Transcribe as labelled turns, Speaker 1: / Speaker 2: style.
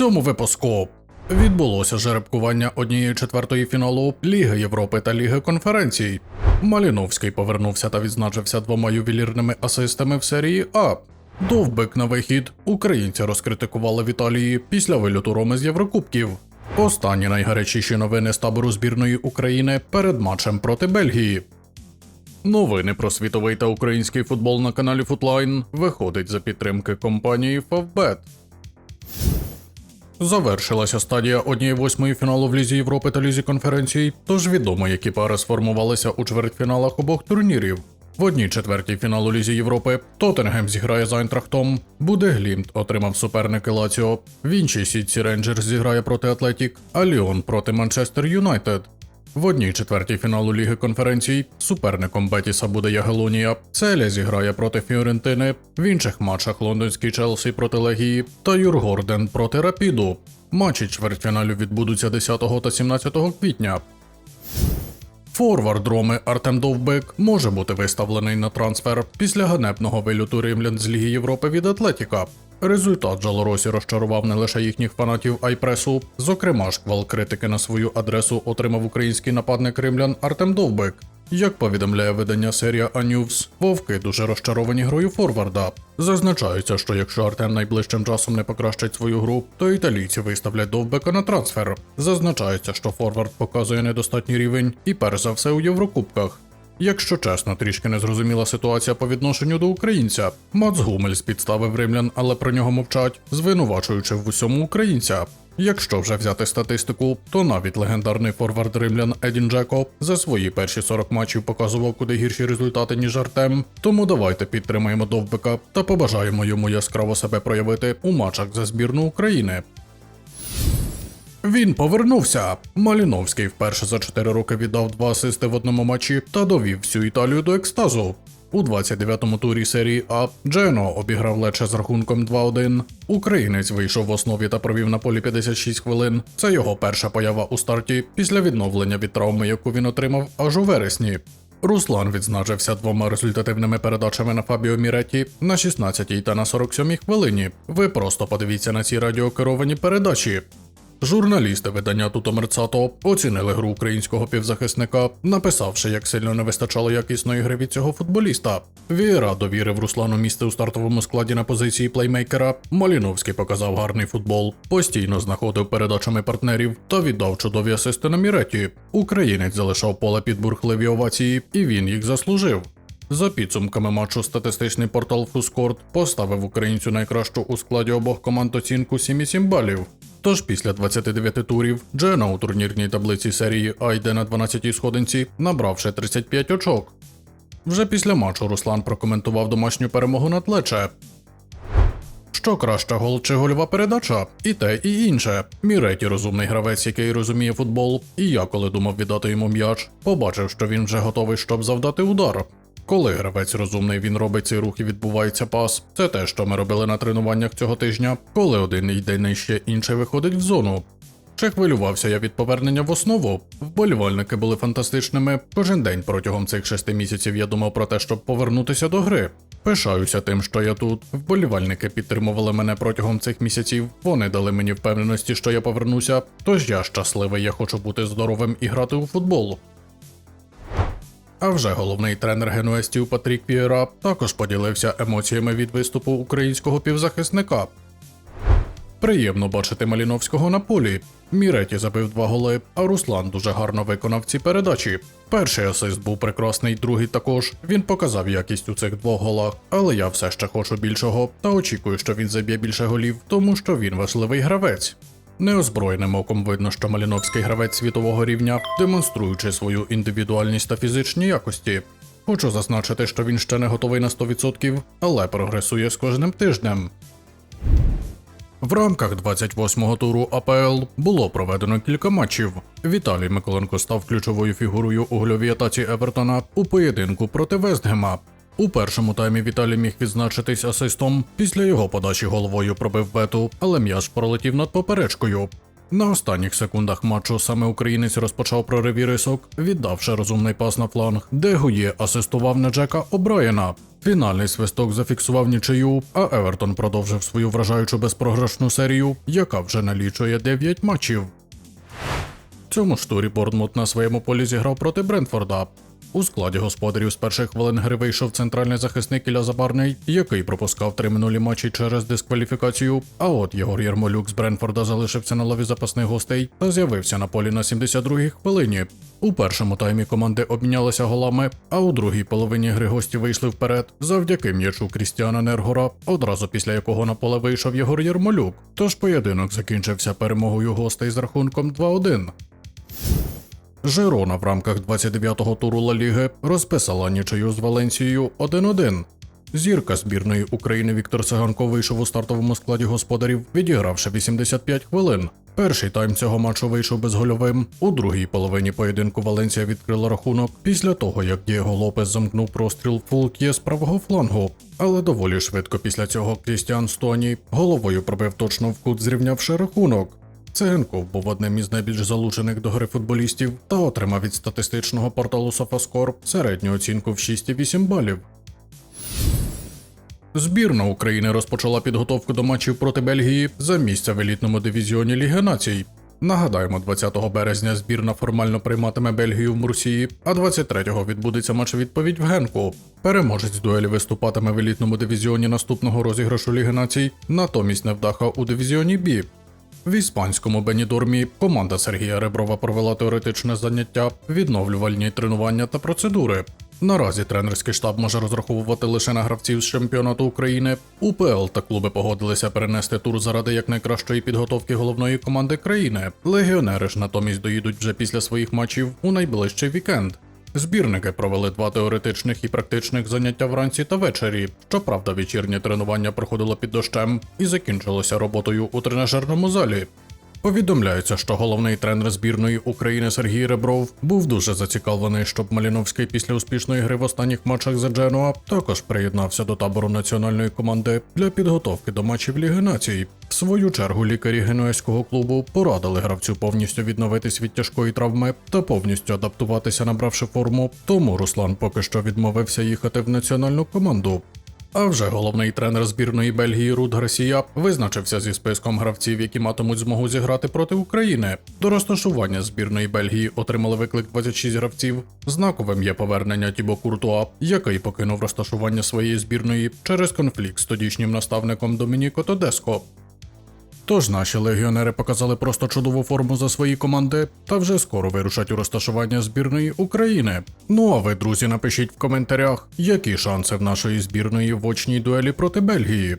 Speaker 1: цьому випуску відбулося жеребкування однієї четвертої фіналу Ліги Європи та Ліги конференцій. Маліновський повернувся та відзначився двома ювелірними асистами в серії А. Довбик на вихід. Українці розкритикували в Італії після вильоту Роми з Єврокубків. Останні найгарячіші новини з табору збірної України перед матчем проти Бельгії. Новини про світовий та український футбол на каналі Футлайн виходить за підтримки компанії Favbet. Завершилася стадія однієї восьмої фіналу в Лізі Європи та Лізі конференцій, тож відомо, які пари сформувалися у чвертьфіналах обох турнірів. В одній четвертій фіналу Лізі Європи Тоттенгем зіграє з Айнтрахтом, буде Глімт отримав суперники Лаціо, в іншій сітці Рейнджерс зіграє проти Атлетік, а Ліон проти Манчестер Юнайтед. В одній четвертій фіналу Ліги конференцій суперником Бетіса буде Ягелонія, Целя зіграє проти Фіорентини, в інших матчах лондонський Челсі проти Легії та Юргорден проти Рапіду. Матчі чвертьфіналів відбудуться 10 та 17 квітня. Форвард Роми Артем Довбик може бути виставлений на трансфер після ганебного вилюту римлян з Ліги Європи від Атлетіка. Результат Жалоросі розчарував не лише їхніх фанатів, а й пресу. Зокрема, шквал критики на свою адресу отримав український нападник римлян Артем Довбик. Як повідомляє видання серія A-News, вовки дуже розчаровані грою Форварда. Зазначається, що якщо Артем найближчим часом не покращить свою гру, то італійці виставлять довбека на трансфер. Зазначається, що Форвард показує недостатній рівень і перш за все у Єврокубках. Якщо чесно, трішки незрозуміла ситуація по відношенню до українця. Мац Гумельс підставив римлян, але про нього мовчать, звинувачуючи в усьому українця. Якщо вже взяти статистику, то навіть легендарний форвард римлян Едін Джеко за свої перші 40 матчів показував куди гірші результати, ніж Артем. Тому давайте підтримаємо довбика та побажаємо йому яскраво себе проявити у матчах за збірну України. Він повернувся. Маліновський вперше за 4 роки віддав два асисти в одному матчі та довів всю Італію до екстазу. У 29-му турі серії А Джено обіграв Лече з рахунком 2-1. Українець вийшов в основі та провів на полі 56 хвилин. Це його перша поява у старті після відновлення від травми, яку він отримав аж у вересні. Руслан відзначився двома результативними передачами на Фабіо Міреті на 16-й та на 47-й хвилині. Ви просто подивіться на ці радіокеровані передачі. Журналісти видання Туто Мерцато оцінили гру українського півзахисника, написавши, як сильно не вистачало якісної гри від цього футболіста. Віра довірив Руслану місце у стартовому складі на позиції плеймейкера. Маліновський показав гарний футбол, постійно знаходив передачами партнерів та віддав чудові асисти на Міреті. Українець залишав поле під бурхливі овації, і він їх заслужив. За підсумками матчу статистичний портал Фускорт поставив українцю найкращу у складі обох команд оцінку 7,7 балів. Тож після 29 турів Джена у турнірній таблиці серії А йде на 12-й сходинці, набравши 35 очок. Вже після матчу Руслан прокоментував домашню перемогу над Лече. Що краще гол чи гольова передача? І те, і інше. Міреті розумний гравець, який розуміє футбол, і я, коли думав віддати йому м'яч, побачив, що він вже готовий, щоб завдати удар. Коли гравець розумний, він робить цей рух і відбувається пас. Це те, що ми робили на тренуваннях цього тижня, коли один йде нижче, інший виходить в зону. Чи хвилювався я від повернення в основу? Вболівальники були фантастичними. Кожен день протягом цих шести місяців я думав про те, щоб повернутися до гри. Пишаюся тим, що я тут. Вболівальники підтримували мене протягом цих місяців. Вони дали мені впевненості, що я повернуся. Тож я щасливий, я хочу бути здоровим і грати у футбол. А вже головний тренер генуестів Патрік Вієра також поділився емоціями від виступу українського півзахисника. Приємно бачити Маліновського на полі. Міреті забив два голи, а Руслан дуже гарно виконав ці передачі. Перший асист був прекрасний, другий також. Він показав якість у цих двох голах, але я все ще хочу більшого та очікую, що він заб'є більше голів, тому що він важливий гравець. Неозброєним оком видно, що Маліновський гравець світового рівня, демонструючи свою індивідуальність та фізичні якості. Хочу зазначити, що він ще не готовий на 100%, але прогресує з кожним тижнем. В рамках 28-го туру АПЛ було проведено кілька матчів. Віталій Миколенко став ключовою фігурою у гольовій атаці Евертона у поєдинку проти Вестгема. У першому таймі Віталій міг відзначитись асистом. Після його подачі головою пробив бету, але м'яч пролетів над поперечкою. На останніх секундах матчу саме українець розпочав прориві рисок, віддавши розумний пас на фланг, де Гує асистував на Джека О'Брайена. Фінальний свисток зафіксував нічию, а Евертон продовжив свою вражаючу безпрограшну серію, яка вже налічує 9 матчів. Цьому ж турі Борнмут на своєму полі зіграв проти Брентфорда. У складі господарів з перших хвилин гри вийшов центральний захисник Ілля Забарний, який пропускав три минулі матчі через дискваліфікацію. А от Єгор Єрмолюк з Бренфорда залишився на лаві запасних гостей та з'явився на полі на 72-й хвилині. У першому таймі команди обмінялися голами, а у другій половині гри гості вийшли вперед завдяки м'ячу Крістіана Нергора, одразу після якого на поле вийшов Єгор Єрмолюк. Тож поєдинок закінчився перемогою гостей з рахунком 2-1. Жирона в рамках 29-го туру Ла Ліги розписала нічию з Валенсією 1-1. Зірка збірної України Віктор Циганко вийшов у стартовому складі господарів, відігравши 85 хвилин. Перший тайм цього матчу вийшов безгольовим. У другій половині поєдинку Валенсія відкрила рахунок після того, як Дієго Лопес замкнув простріл Фулк'є з правого флангу. Але доволі швидко після цього Крістіан Стоні головою пробив точно в кут, зрівнявши рахунок. Цегенков був одним із найбільш залучених до гри футболістів та отримав від статистичного порталу SofaScore середню оцінку в 6,8 балів. Збірна України розпочала підготовку до матчів проти Бельгії за місце в елітному дивізіоні Ліги Націй. Нагадаємо, 20 березня збірна формально прийматиме Бельгію в Мурсії, а 23-го відбудеться матч відповідь в Генку. Переможець дуелі виступатиме в елітному дивізіоні наступного розіграшу Ліги Націй, натомість невдаха у дивізіоні Бі. В іспанському Бенідормі команда Сергія Реброва провела теоретичне заняття, відновлювальні тренування та процедури. Наразі тренерський штаб може розраховувати лише на гравців з чемпіонату України. УПЛ та клуби погодилися перенести тур заради якнайкращої підготовки головної команди країни. Легіонери ж натомість доїдуть вже після своїх матчів у найближчий вікенд. Збірники провели два теоретичних і практичних заняття вранці та ввечері. Щоправда, вечірнє тренування проходило під дощем і закінчилося роботою у тренажерному залі. Повідомляється, що головний тренер збірної України Сергій Ребров був дуже зацікавлений, щоб Маліновський після успішної гри в останніх матчах за Дженуа також приєднався до табору національної команди для підготовки до матчів Ліги Націй. В свою чергу лікарі генуезького клубу порадили гравцю повністю відновитись від тяжкої травми та повністю адаптуватися, набравши форму. Тому Руслан поки що відмовився їхати в національну команду. А вже головний тренер збірної Бельгії Руд Гарсія визначився зі списком гравців, які матимуть змогу зіграти проти України. До розташування збірної Бельгії отримали виклик 26 гравців. Знаковим є повернення Тібо Куртуа, який покинув розташування своєї збірної через конфлікт з тодішнім наставником Домініко Тодеско. Тож наші легіонери показали просто чудову форму за свої команди та вже скоро вирушать у розташування збірної України. Ну а ви, друзі, напишіть в коментарях, які шанси в нашої збірної в очній дуелі проти Бельгії.